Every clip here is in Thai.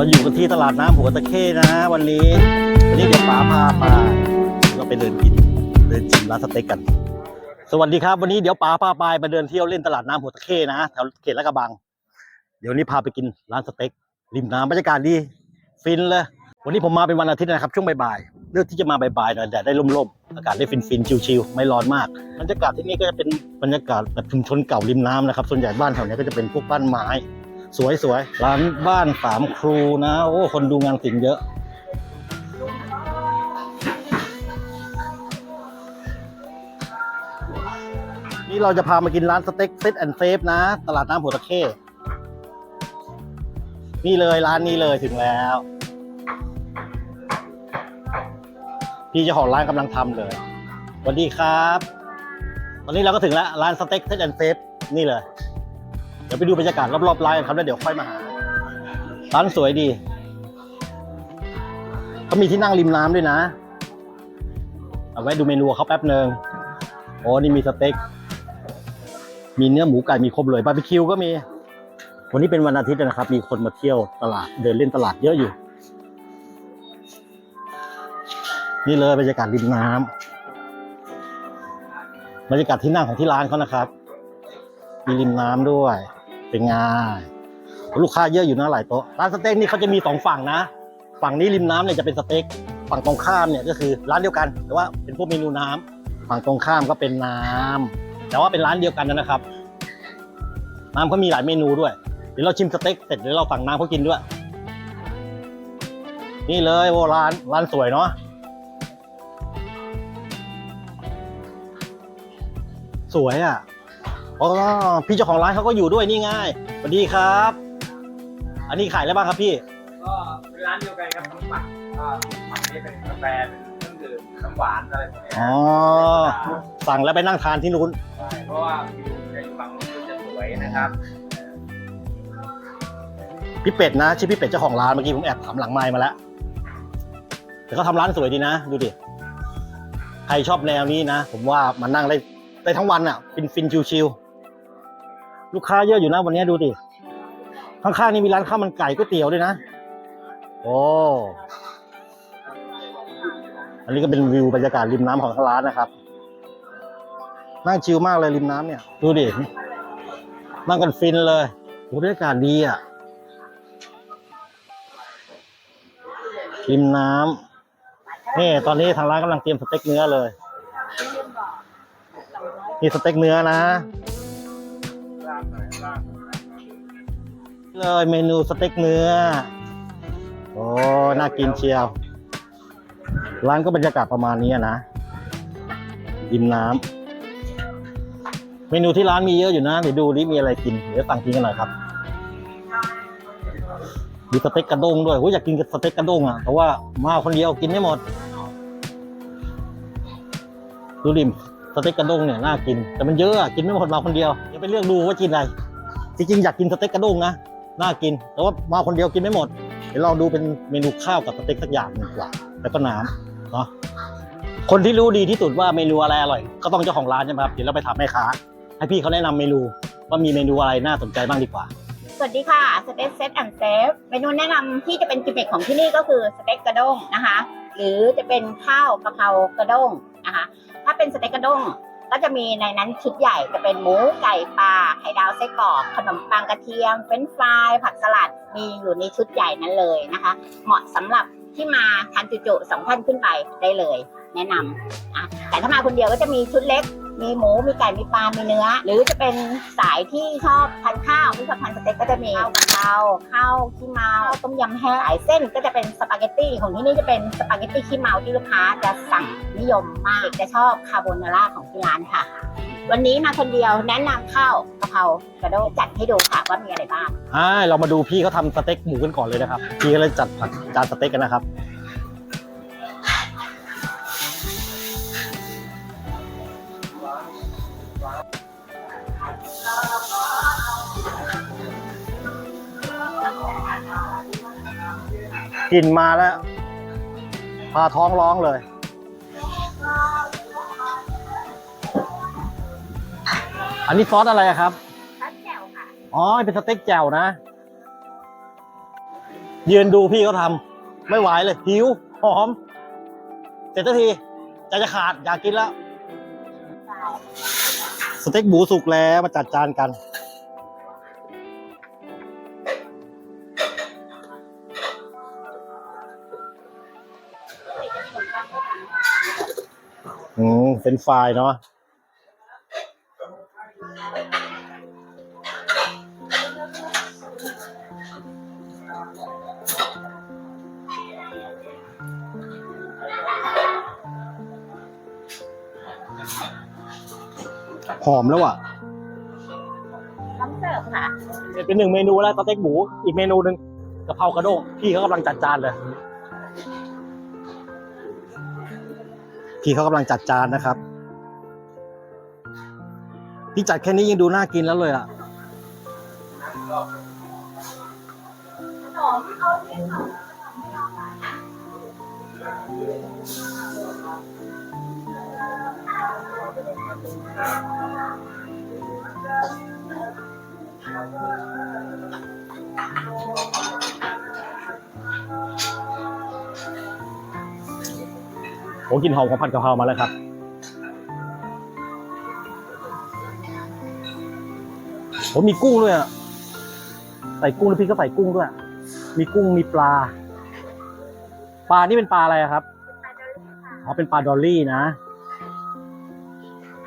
เราอยู่กันที่ตลาดน้ำหัวตะเข้นะวันนี้ วันนี้เดี๋ยวป๋าพาไปเราไปเดินกินเดินชิมร้านสเต็กกัน สวัสดีครับ วันนี้เดี๋ยวป๋าพาไปไปเดินเที่ยวเล่นตลาดน้ำหัวตะเข้นะแถวเขตลาดกระบัง เดี๋ยวนี้พาไปกินร้านสเต็กริมน้ำบรรยากาศดีฟินเลย วันนี้ผมมาเป็นวันอาทิตย์นะครับ ช่วงบ่ายๆเลือกที่จะมาบ่ายๆหน่อยแดดได้ร่มๆอากาศได้ฟินๆชิลๆไม่ร้อนมากบรรยากาศที่นี่ก็จะเป็นบรรยากาศแบบชุมชนเก่าริมน้ำนะครับ ส่วนใหญ่บ้านแถวนี้ก็จะเป็นพวกบ้านไม้ สวยสวยๆร้านบ้านสามครูนะ โอ้ คนดูงานศิลป์เยอะ นี่เราจะพามากินร้านสเต็กเซตแอนเซฟนะ ตลาดน้ำหัวตะเข้นี่เลยร้านนี้เลยถึงแล้ว พี่เจ้าของร้านกำลังทำเลยสวัสดีครับ ตอนนี้เราก็ถึงแล้วร้านสเต็กเซตแอนเซฟนี่เลย ดี๋ยวไปดูบรรยากาศรอบๆร้านกันครับแล้วเดี๋ยวค่อยมาหาร้านสวยดีเขามีที่นั่งริมน้ำด้วยนะ เอาไว้ดูเมนูเขาแป๊บหนึ่งโอ้นี่มีสเต็ก มีเนื้อหมูไก่มีครบเลยบาร์บีคิวก็มี วันนี้เป็นวันอาทิตย์นะครับ มีคนมาเที่ยวตลาดเดินเล่นตลาดเยอะอยู่ นี่เลยบรรยากาศริมน้ำบรรยากาศที่นั่งของที่ร้านเขานะครับ มีริมน้ำด้วย เป็นไงลูกค้าเยอะอยู่นะหลายโต๊ะร้านสเต็กนี่เขาจะมีสองฝั่งนะ ฝั่งนี้ริมน้ำเนี่ยจะเป็นสเต็กฝั่งตรงข้ามเนี่ยก็คือร้านเดียวกัน แต่ว่าเป็นพวกเมนูน้ำฝั่งตรงข้ามก็เป็นน้ำแต่ว่าเป็นร้านเดียวกันนะครับ น้ำเขามีหลายเมนูด้วยเดี๋ยวเราชิมสเต็กเสร็จเดี๋ยวเราสั่งน้ำเขากินด้วย นี่เลยโอ้ร้านร้านสวยเนาะสวยอะ อ๋อพี่เจ้าของร้านเขาก็อยู่ด้วยนี่ไงสวัสดีครับ อันนี้ขายอะไรบ้างครับพี่ ก็เป็นร้านเดียวกันครับทั้งฝั่งก็ฝั่งนี้เป็นกาแฟเป็นเครื่องดื่มน้ำหวานอะไรพวกนี้อ๋อ สั่งแล้วไปนั่งทานที่นู้นใช่เพราะว่าวิวจะอยู่ฝั่งนู้นวิวจะสวยนะครับพี่เป็ดนะชื่อพี่เป็ดเจ้าของร้านเมื่อกี้ผมแอบถามหลังไมค์มาแล้วแต่เขาทำร้านสวยดีนะ ดูดิใครชอบแนวนี้นะ ผมว่ามันนั่งได้ได้ทั้งวันอะ ฟินฟินชิวชิวๆ ลูกค้าเยอะอยู่นะวันนี้ดูดิข้างๆนี่มีร้านข้าวมันไก่ก๋วยเตี๋ยวด้วยนะ โอ้อันนี้ก็เป็นวิวบรรยากาศริมน้ำของร้านนะครับนั่งชิลมากเลยริมน้ำเนี่ย ดูดินั่งกันฟินเลยโอ้บรรยากาศดีอะริมน้ำนี่ตอนนี้ทางร้านกำลังเตรียมสเต็กเนื้อเลยนี่สเต็กเนื้อนะ เลยเมนูสเต็กเนื้อ โอ้ น่ากินเชียว ร้านก็บรรยากาศประมาณนี้นะริมน้ำ เมนูที่ร้านมีเยอะอยู่นะ เดี๋ยวดูดิมีอะไรกิน เดี๋ยวสั่งกินกันหน่อยครับ มีสเต็กกระด้งด้วยโอ้ยอยากกินสเต็กกระด้งอะ แต่ว่ามาคนเดียวกินไม่หมด ดูดิมสเต็กกระด้งเนี่ยน่ากิน แต่มันเยอะอะ กินไม่หมดมาคนเดียวอย่าไปเลือกดูว่ากินอะไรจริงๆอยากกินสเต็กกระด้งนะ น่ากิน แต่ว่ามาคนเดียวกินไม่หมด เดี๋ยวลองดูเป็นเมนูข้าวกับสเต็กสักอย่างหนึ่งดีกว่า แล้วก็น้ำเนาะ คนที่รู้ดีที่สุดว่าเมนูอะไรอร่อย ก็ต้องเจ้าของร้านใช่ไหมครับ เดี๋ยวเราไปถามแม่ค้า ให้พี่เขาแนะนำเมนูว่ามีเมนูอะไรน่าสนใจบ้างดีกว่า สวัสดีค่ะ สเต็กเซตแอนด์เซฟ เมนูแนะนำที่จะเป็นกิมมิคของที่นี่ก็คือสเต็กกระด้งนะคะ หรือจะเป็นข้าวกะเพรากระด้งนะคะ ถ้าเป็นสเต็กกระด้ง ก็จะมีในนั้นชุดใหญ่จะเป็นหมูไก่ปลาไข่ดาวไส้กรอกขนมปังกระเทียมเฟรนช์ฟรายผักสลัดมีอยู่ในชุดใหญ่นั้นเลยนะคะ เหมาะสำหรับที่มาทานจุๆสองท่านขึ้นไปได้เลย แนะนำอะแต่ถ้ามาคนเดียวก็จะมีชุดเล็ก มีหมูมีไก่มีปลา มีเนื้อ หรือจะเป็นสายที่ชอบทานข้าวไม่ชอบทานสเต็กก็จะมีข้าวกะเพราข้าวขี้เมาต้มยำแห้งสายเส้นก็จะเป็นสปาเกตตี้ของที่นี่จะเป็นสปาเกตตี้ขี้เมาที่ลูกค้าจะสั่งนิยมมากจะชอบคาโบนาร่าของที่ร้านค่ะ วันนี้มาคนเดียวแนะนำข้าวกะเพรากระโดดจัดให้ดูค่ะว่ามีอะไรบ้างอ่าเรามาดูพี่เขาทำสเต็กหมูกันก่อนเลยนะครับ พี่ก็เลยจัดผัดจานสเต็กกันนะครับ กลิ่นมาแล้ว พาท้องร้องเลย อันนี้ซอสอะไรอะครับคัดแจ่วค่ะ อ๋อ เป็นสเต็กแจ่วนะ ยืนดูพี่เขาทำไม่ไหวเลย หิว หอม เสร็จทันทีใจจะขาดอยากกินแล้ว สเต็กหมูสุกแล้วมาจัดจานกัน อืมเป็นไฟล์เนาะหอมแล้วอะพร้อมเสิร์ฟค่ะเป็นหนึ่งเมนูแล้วสเต็กหมู อีกเมนูหนึ่งกะเพรากระด้งพี่เขากำลังจัดจานเลย พี่เขากำลังจัดจานนะครับ พี่จัดแค่นี้ยังดูน่ากินแล้วเลยอะ ผมกลินหอมของผัดกะเพรามาแล้วครับ ผมมีกุ้งด้วยอะ ใส่กุ้งแล้วพี่ก็ใส่กุ้งด้วย มีกุ้งมีปลา ปลานี่เป็นปลาอะไรอะครับ อ๋อเป็นปลาดอลลี่นะ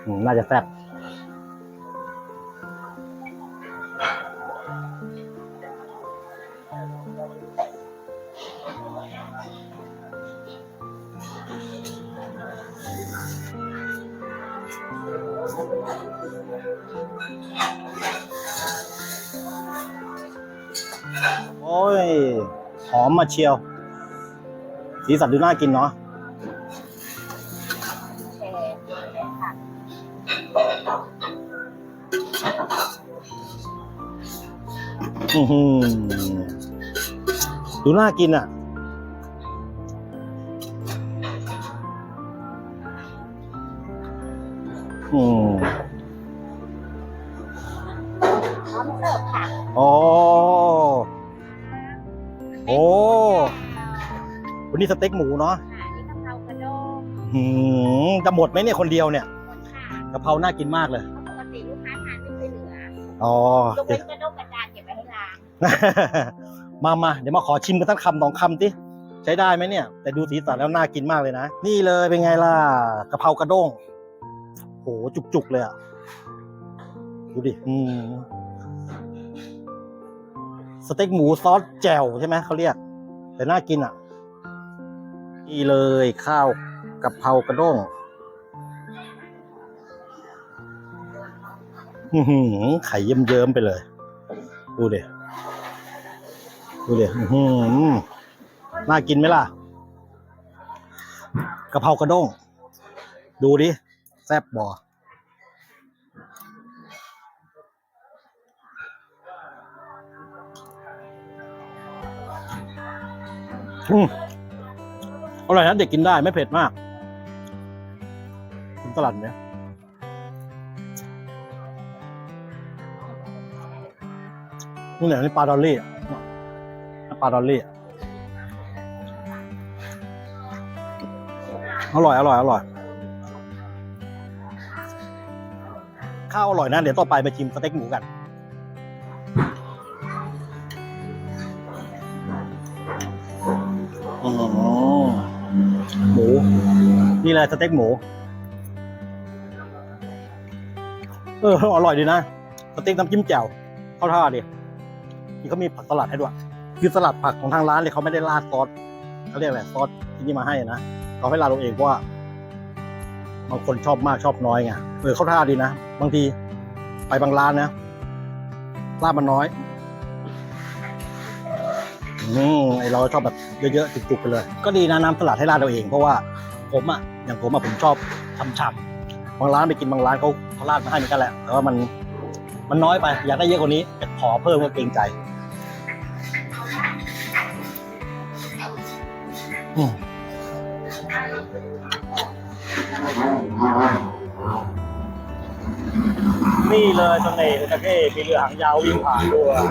อืมน่าจะแซ่บ มาเชียว สีสันดูน่ากินเนาะดูน่ากินอะ อืม นนี้สเต็กหมูเนาะค่ะนี่กะเพรากระด้งหืมจะหมดไหมเนี่ยคนเดียวเนี่ยหมดค่ะกะเพราน่ากินมากเลยเพราะปกติลูกค้าทานไม่ค่อยเหลืออ๋อ ยกเว้นกระด้งกระจานเก็บไว้ให้ล้างมามาเดี๋ยวมาขอชิมกันสักคำสองคำสิใช้ได้ไหมเนี่ย แต่ดูสีสันแล้วน่ากินมากเลยนะ นี่เลยเป็นไงล่ะกะเพรากระด้ง โหจุกๆเลยอะ ดูดิ อืมสเต็กหมูซอสแจ่วใช่ไหมเขาเรียก แต่น่ากินอะ นี่เลยข้าวกะเพรากระด้งอื้อหือไข่เยิ้มๆไปเลย ดูเดิดูดิอื้อหือน่ากินไหมล่ะกะเพรากระด้ง ดูดิ แซ่บบออืม อร่อยนะเด็กกินได้ไม่เผ็ดมากกินตลาดเนี้ยนี่แหละนี่ปลาดอลลี่อะปลาดอลลี่อร่อย อร่อย อร่อย ข้าวอร่อยนะ เดี๋ยวต่อไปมาชิมสเต็กหมูกันอ๋อ หมู นี่แหละสเต็กหมู เอออร่อยดีนะ สเต็กน้ำจิ้มแจ่วเข้าท่าดินี่เขามีผักสลัดให้ด้วย คือสลัดผักของทางร้านเลยเขาไม่ได้ราดซอสเขาเรียกอะไรซอสที่นี่มาให้นะเขาให้ราดเราเองว่าบางคนชอบมากชอบน้อยไงเออเข้าท่าดีนะ บางทีไปบางร้านนะราดมันน้อย อืมไอเราชอบแบบเยอะๆจุกๆไปเลย ก็ดีนะน้ำสลัดให้ร้านเราเองเพราะว่าผมอะอย่างผมอะผมชอบช่ำๆบางร้านไปกินบางร้านเขาเขาราดมาให้เหมือนกันแหละแต่ว่ามันมันน้อยไป อยากได้เยอะกว่านี้แต่ขอเพิ่มก็เกรงใจอืมนี่เลยเสน่ห์ของจระเข้มีเรือหางยาววิ่งผ่านด้วย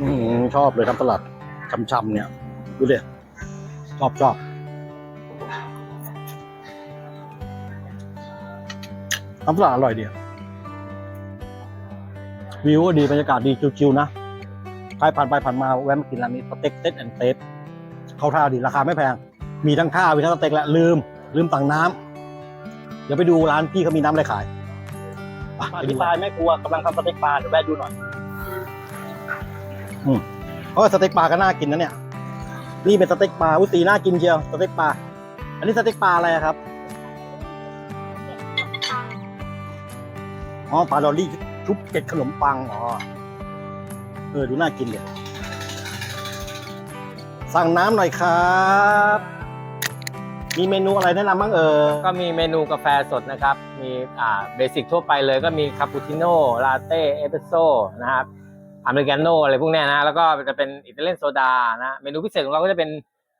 อืมชอบเลยครับสลัด ช่ำๆเนี่ย ดูดิชอบชอบน้ำสลัดอร่อยดีวิวก็ดีบรรยากาศดีชิวๆนะ ใครผ่านไปผ่านมาแวะมากินร้านนี้สเต็กเซ็ตแอนด์เซฟเข้าท่าดีราคาไม่แพง มีทั้งข้าวมีทั้งสเต็กแหละลืม ลืมตังน้ำเดี๋ยวไปดูร้านพี่เขามีน้ำอะไรขายไปดูปลาแม่ครัวกำลังทำสเต็กปลาเดี๋ยวแวะดูหน่อย อืม เพราะสเต็กปลาก็น่ากินนะเนี่ยนี่เป็นสเต็กปลาอุ้ยสีน่ากินเชียวสเต็กปลาอันนี้สเต็กปลาอะไรครับอ๋อปลาดอลลี่ชุบเกล็ดขนมปังอ๋อเออดูน่ากินเลยสั่งน้ำหน่อยครับ มีเมนูอะไรแนะนำบ้างเออก็มีเมนูกาแฟสดนะครับ มีอ่าเบสิกทั่วไปเลยก็มีคาปูชิโน่ลาเต้เอสเปรสโซ่นะครับ อเมริกาโน่อะไรพวกนี้นะ แล้วก็จะเป็นอิตาเลียนโซดานะ เมนูพิเศษของเราก็จะเป็น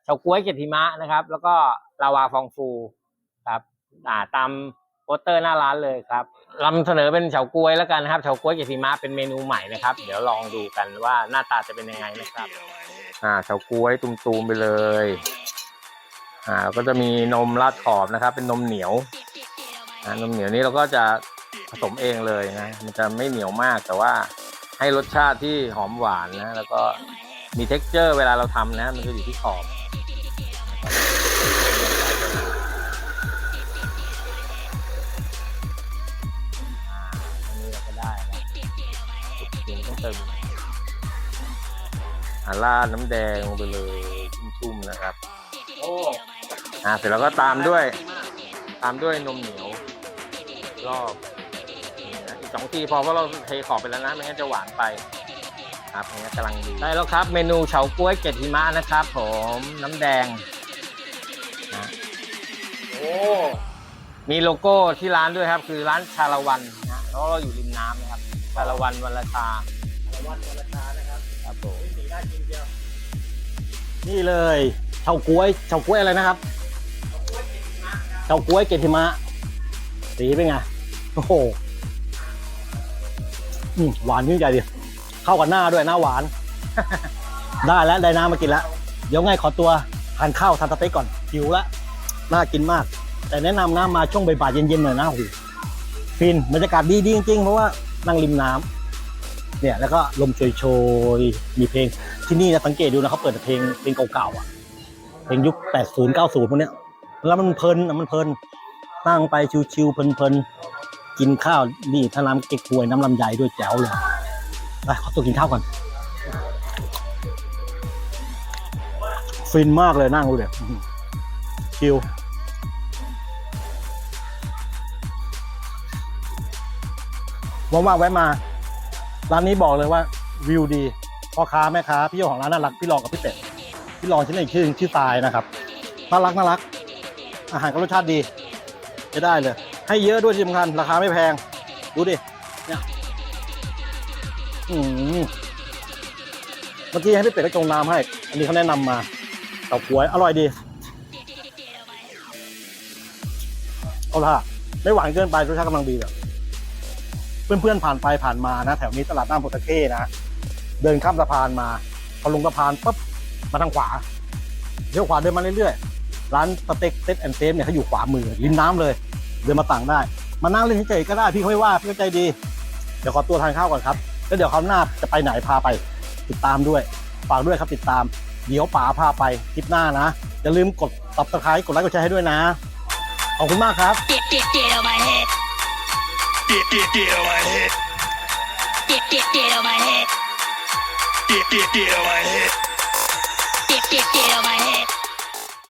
เฉาก๊วยเกล็ดหิมะนะครับ แล้วก็ลาวาฟองฟูครับอ่าตามโปสเตอร์หน้าร้านเลยครับนำเสนอเป็นเฉาก๊วยแล้วกันนะครับเฉาก๊วยเกล็ดหิมะเป็นเมนูใหม่นะครับ เดี๋ยวลองดูกันว่าหน้าตาจะเป็นยังไงนะครับ อ่าเฉาก๊วยตุมๆไปเลย อ่าก็จะมีนมราดขอบนะครับ เป็นนมเหนียวอ่านมเหนียวนี้เราก็จะผสมเองเลยนะ มันจะไม่เหนียวมากแต่ว่า ให้รสชาติที่หอมหวานนะ แล้วก็มี t e x t อร์เวลาเราทำนะ มันจะอยู่ที่ขอบอ่าอันนี้เราก็ได้แล้วเดี๋ยวต้องเติมอ่าราดน้ำแดงลงไปเลยชุ่มๆนะครับ โอ้อ่าเสร็จแล้วก็ตามด้วย ตามด้วยนมเหนียวรอบนี่นะอีก สองทีพอเพราะเราเทขอบไปแล้วนะไม่งั้นจะหวานไปครับอย่างนี้ยกำลังดีได้แล้วครับ เมนูเฉาก๊วยเกล็ดหิมะนะครับ ผมน้ำแดงนะโอ้มีโลโก้ที่ร้านด้วยครับ คือร้านชาละวันนะเพราะเราอยู่ริมน้ำนะครับชาละวันวันละชาวันวันราคานะครับครับผมสีน่ากินเชียวนี่เลยเฉาก๊วยเฉาก๊วยอะไรนะครับเฉาก๊วยเกล็ดหิมะสีเป็นไงโอ้โหอืม หวานยิ่งใหญ่ดิ เข้ากับหน้าด้วยหน้าหวาน ได้แล้วได้น้ำมากินแล้วเดี๋ยวไงขอตัวทานข้าวทานสเต็กก่อนหิวล้วน่ากินมาก แต่แนะนำนะมาช่วงบ่ายๆเย็นๆหน่อยนะโอ้โหฟินบรรยากาศดีๆจริงๆเพราะว่านั่งริมน้ำเนี่ยแล้วก็ลมโชยๆมีเพลงที่นี่นะสังเกตดูนะเขาเปิดเพลงเพลงเก่าๆอะเพลงยุค 80 90พวกเนี้ยแล้วมันเพลินอะมันเพลินนั่งไปชิวๆเพลินๆ กินข้าวนี่ถ้าน้ำเก๊กฮวยน้ำลำไยด้วยแจ๋วเลยไปขอตัวกินข้าวก่อนฟินมากเลยนั่งดูเดี๋ยวชิวว่างๆแวะมา ร้านนี้บอกเลยว่าวิวดีพ่อค้าแม่ค้าพี่เจ้าของร้านน่ารักพี่รองกับพี่เป็ดพี่รองชื่อหนึ่งชื่อชื่อตายนะครับน่ารักน่ารัก อาหารก็รสชาติดีจะได้เลย ให้เยอะด้วยที่สำคัญราคาไม่แพง ดูดิ เนี่ยอืมเมื่อกี้ให้พี่เป็ดได้จงน้ำให้ อันนี้เขาแนะนำมาเต่าก้วย อร่อยดี เอาละไม่หวานเกินไปรสชาติกำลังดีแบบเพื่อนๆผ่านไปผ่านมานะ แถวนี้ตลาดน้ำโพตะเข้นะ เดินข้ามสะพานมา พอลงสะพานปุ๊บมาทางขวาเลี้ยวขวาเดินมาเรื่อยๆ ร้านสเต็กเซ็ตแอนเซฟเนี่ยเขาอยู่ขวามือริมน้ำเลย เดินมาต่างได้ มานั่งเล่นเฉยๆก็ได้พี่เขาไม่ว่าพี่ก็ใจดี เดี๋ยวขอตัวทานข้าวก่อนครับแล้วเดี๋ยวคราวหน้าจะไปไหนพาไป ติดตามด้วยฝากด้วยครับติดตาม เดี๋ยวป๋าพาไปคลิปหน้านะอย่าลืมกดตับตะไคร้กดไลค์กดแชร์ให้ด้วยนะขอบคุณมากครับ Get, get, get on my head. Get, get, get on my head. Get, get, get on my head. Get, get, get on my head. Get, get, get on my head.